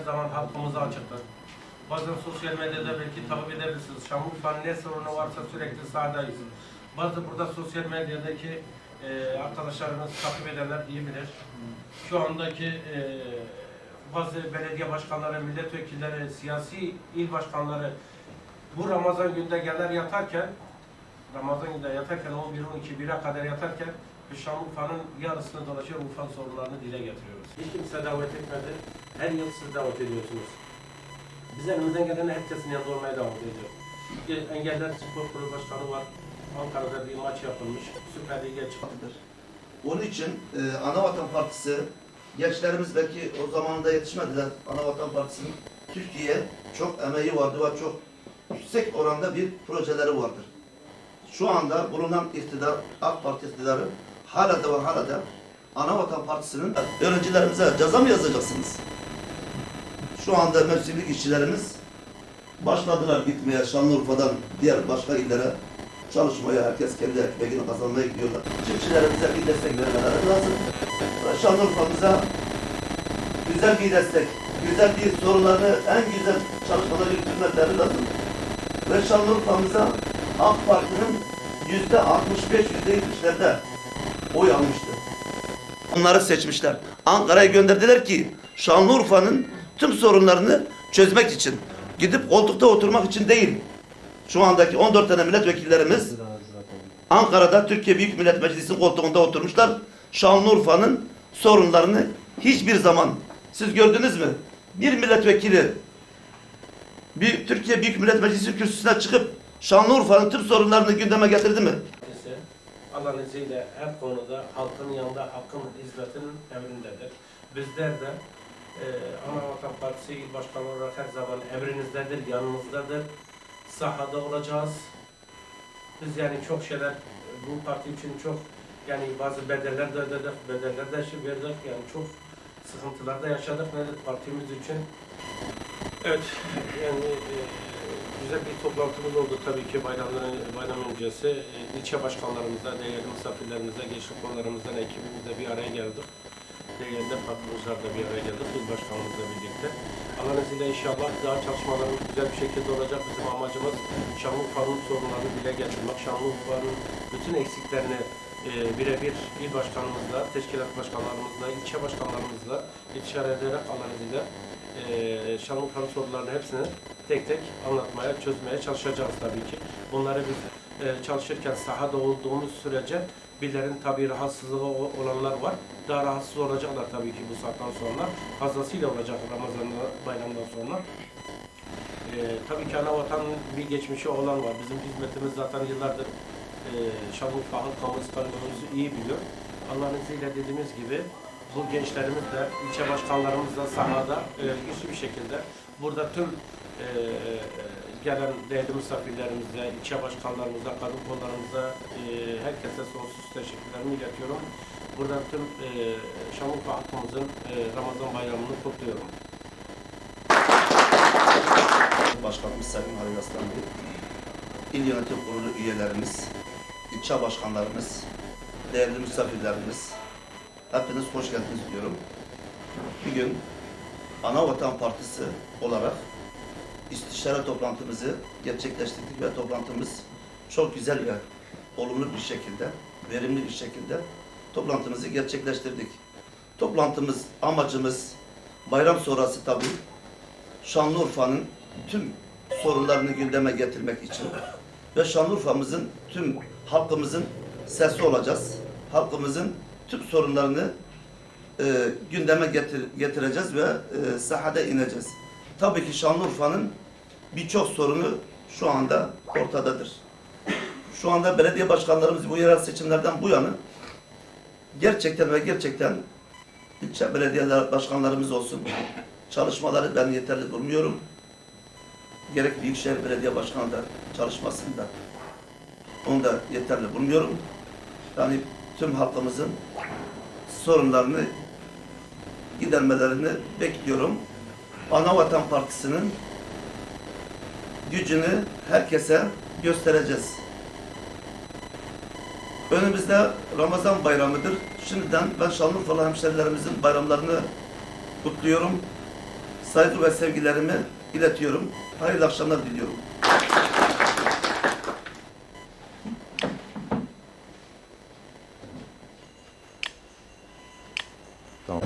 her zaman halkımıza açıktır. Bazen sosyal medyada belki takip edebilirsiniz. Şanlıurfa'nın ne sorunu varsa sürekli sahadayız. Bazı burada sosyal medyadaki e, arkadaşlarımız takip edenler iyi bilir. Şu andaki e, bazı belediye başkanları, milletvekilleri, siyasi il başkanları bu Ramazan günde gelir yatarken Ramazan günde yatarken 11 12 1'e kadar yatarken Şanlıurfa'nın yarısını dolaşıyor Urfa sorunlarını dile getiriyoruz. Hiç kimse davet etmedi. Her yıl siz davet ediyorsunuz. Biz elimizden gelen herkesin yanında olmaya devam edeceğiz. Engeller Spor Kulübü Başkanı var. Ankara'da bir maç yapılmış. Süper Lig'e çıktı. Onun için e, Anavatan Partisi gençlerimiz belki o zamanında yetişmediler. Anavatan Partisi'nin Türkiye'ye çok emeği vardı ve çok yüksek oranda bir projeleri vardır. Şu anda bulunan iktidar, AK Parti iktidarı hala da ve hala da Anavatan Partisi'nin öğrencilerimize ceza mı yazacaksınız? Şu anda mevsimlik işçilerimiz başladılar gitmeye Şanlıurfa'dan diğer başka illere çalışmaya, herkes kendi ekmeğini kazanmaya gidiyorlar. Çiftçilerimize bir destek vermeleri lazım. Şanlıurfa'mıza güzel bir destek, güzel bir sorunlarını en güzel çalışmaları yürütmeleri lazım. Ve Şanlıurfa'mıza AK Parti'nin yüzde 65, yüzde 70'lerde oy almıştı. Onları seçmişler. Ankara'ya gönderdiler ki Şanlıurfa'nın tüm sorunlarını çözmek için. Gidip koltukta oturmak için değil. Şu andaki 14 tane milletvekillerimiz Ankara'da Türkiye Büyük Millet Meclisi'nin koltuğunda oturmuşlar. Şanlıurfa'nın sorunlarını hiçbir zaman siz gördünüz mü? Bir milletvekili bir Türkiye Büyük Millet Meclisi kürsüsüne çıkıp Şanlıurfa'nın tüm sorunlarını gündeme getirdi mi? İzniyle her konuda halkın yanında, hakkın hizmetinin emrindedir. Bizler de e, Anavatan Partisi İl Başkanı olarak her zaman emrinizdedir, yanınızdadır. Sahada olacağız. Biz yani çok şeyler bu parti için çok yani bazı bedeller de ödedik, bedeller de şey verdik. Yani çok sıkıntılar da yaşadık nedir partimiz için. Evet, yani e, güzel bir toplantımız oldu tabii ki bayramdan bayram öncesi. E, ilçe başkanlarımızla, değerli misafirlerimizle, gençlik kollarımızdan ekibimizle bir araya geldik. Değerli patronlarla bir araya geldik, il başkanımızla birlikte. Allah'ın izniyle inşallah daha çalışmalarımız güzel bir şekilde olacak. Bizim amacımız Şanlıurfa'nın sorunlarını dile getirmek, Şanlıurfa'nın bütün eksiklerini e, birebir il başkanımızla, teşkilat başkanlarımızla, ilçe başkanlarımızla istişare ederek Allah'ın izniyle e, Şanlıurfa'nın sorunlarını hepsini tek tek anlatmaya, çözmeye çalışacağız tabii ki. Bunları biz e, çalışırken sahada olduğumuz sürece birilerin tabii rahatsızlığı olanlar var. Daha rahatsız olacaklar tabii ki bu saatten sonra. Fazlasıyla olacak Ramazan bayramdan sonra. E, tabii ki ana vatanın bir geçmişi olan var. Bizim hizmetimiz zaten yıllardır e, Şanlıurfa halkımız, kanunumuzu iyi biliyor. Allah'ın izniyle dediğimiz gibi bu gençlerimiz de, ilçe başkanlarımız da sahada e, güçlü bir şekilde burada tüm e, gelen değerli misafirlerimize, ilçe başkanlarımıza, kadın kollarımıza, e, herkese sonsuz teşekkürlerimi iletiyorum. Buradan tüm e, Şanlıurfa halkımızın e, Ramazan bayramını kutluyorum. Başkanımız Sayın Halil Aslan Bey, İl Yönetim Kurulu üyelerimiz, ilçe başkanlarımız, değerli misafirlerimiz, hepiniz hoş geldiniz diyorum. Bugün Anavatan Partisi olarak istişare toplantımızı gerçekleştirdik ve toplantımız çok güzel ve olumlu bir şekilde, verimli bir şekilde toplantımızı gerçekleştirdik. Toplantımız, amacımız bayram sonrası tabii Şanlıurfa'nın tüm sorunlarını gündeme getirmek için ve Şanlıurfa'mızın tüm halkımızın sesi olacağız. Halkımızın tüm sorunlarını e, gündeme getir, getireceğiz ve e, sahada ineceğiz. Tabii ki Şanlıurfa'nın birçok sorunu şu anda ortadadır. Şu anda belediye başkanlarımız bu yerel seçimlerden bu yana gerçekten ve gerçekten ilçe belediyeler başkanlarımız olsun çalışmaları ben yeterli bulmuyorum. Gerek Büyükşehir Belediye Başkanı da çalışmasını da onu da yeterli bulmuyorum. Yani tüm halkımızın sorunlarını gidermelerini bekliyorum. Anavatan Partisi'nin gücünü herkese göstereceğiz. Önümüzde Ramazan bayramıdır. Şimdiden ben Şanlıurfalı hemşerilerimizin bayramlarını kutluyorum. Saygı ve sevgilerimi iletiyorum. Hayırlı akşamlar diliyorum. Tamam.